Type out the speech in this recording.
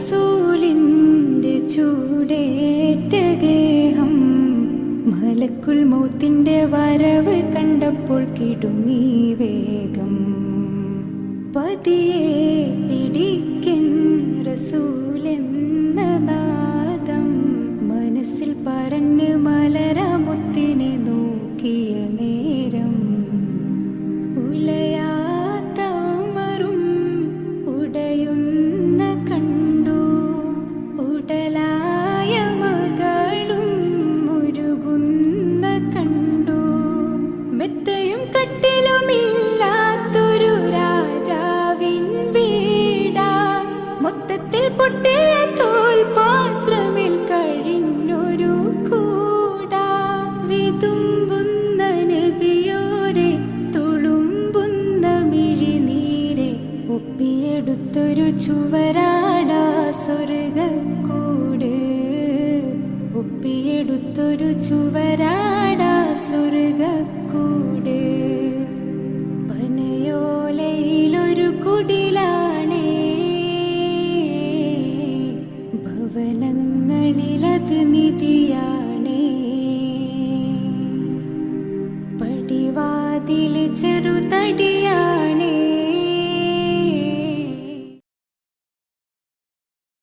റസൂലിന്റെ ചൂടേറ്റ ഗേഹം മലക്കുൽ മൂത്തിന്റെ വരവ് കണ്ടപ്പോൾ കിടുങ്ങി വേഗം. പതിയെ പിടിക്കൻ റസൂലെന്ന നാദം മനസ്സിൽ പറഞ്ഞ് മലരമുത്തിനെ നോക്കിയ മൊത്തത്തിൽ പൊട്ടിയ തോൽ പാത്രമിൽ കഴിഞ്ഞൊരു കൂടാ. വിതുമ്പുന്ന നബിയോരെ തുളുമ്പുന്ന മിഴിനീരെ ഒപ്പിയെടുത്തൊരു ചുവരാടാ സ്വർഗക്കൂട് ഒപ്പിയെടുത്തൊരു ചുവരാടാ സ്വർഗക്കൂട് പനയോലയിലൊരു കുടിലാണേ ഭവനങ്ങളിലത് നിധിയാണേ. പടിവാതിൽ ചെറുതടിയാ